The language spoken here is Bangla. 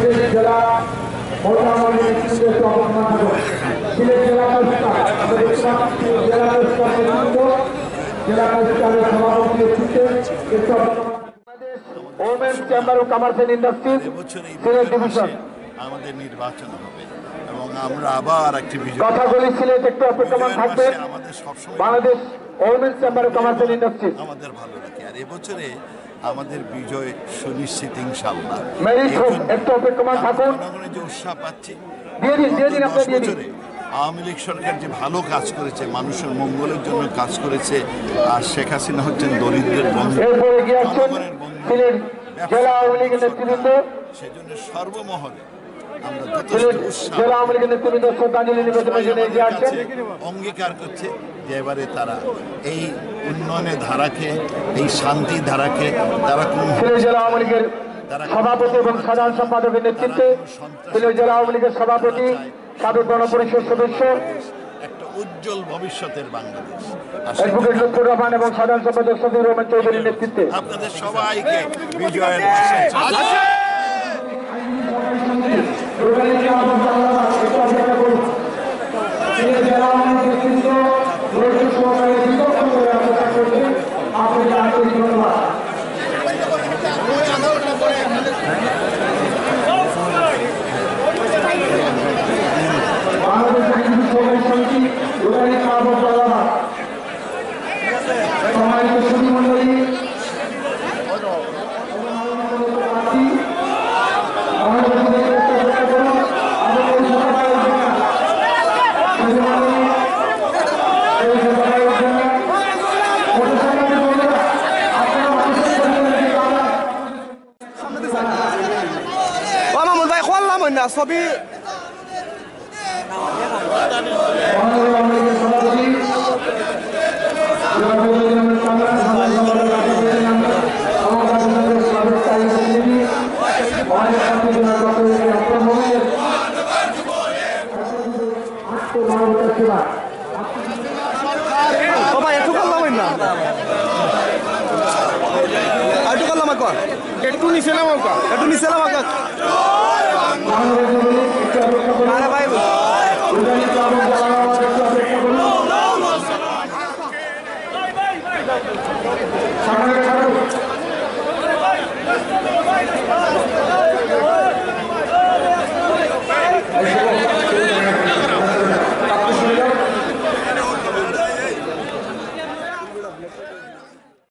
সিলেট চেম্বার ও কমার্শিয়াল ইন্ডাস্ট্রিজ সিলেট ডিভিশন। আমাদের নির্বাচন হবে এবং আমরা আবার একটি কথাগুলি সিলেট একটু অপেক্ষমান থাকবে। বাংলাদেশ ওমেন্স চেম্বার ও কমার্শিয়াল ইন্ডাস্ট্রিজ। আমাদের ভালো লাগে। আর এবছরে আমাদের বিজয় সুনিশ্চিত ইনশাল্লাহ জনগণের যে উৎসাহ পাচ্ছি। বছরে আওয়ামী লীগ সরকার যে ভালো কাজ করেছে মানুষের মঙ্গলের জন্য কাজ করেছে আর শেখ হাসিনা হচ্ছেন দরিদ্রের বন্ধু জনগণের বন্ধু সেজন্য সর্বমহলে আমরা সিলেট যথেষ্ট উৎসাহ জেলা আওয়ামী লীগের নেতৃবৃন্দ শ্রদ্ধাঞ্জলি নিবেদনের জন্য এগিয়ে আসছেন অঙ্গীকার করছে যে এবারে তারা এই উন্নয়নের ধারাকে এই শান্তি ধারাকে তারা জেলা আওয়ামী লীগের সভাপতি এবং সাধারণ সম্পাদকের নেতৃত্বে সিলেট জেলা আওয়ামী লীগের সভাপতি সাবেক গণপরিষদ সদস্য একটা উজ্জ্বল ভবিষ্যতের বাংলাদেশ। আর অ্যাডভোকেট লুৎফুর রহমান এবং সাধারণ সম্পাদক সফিউর রহমান চৌধুরীর নেতৃত্বে। আপনাদের সবাইকে বিজয়ের ছবি। ও ভাই একটু করলাম না। করলাম কর। একটু নিচে নাম একটু নিচে নাম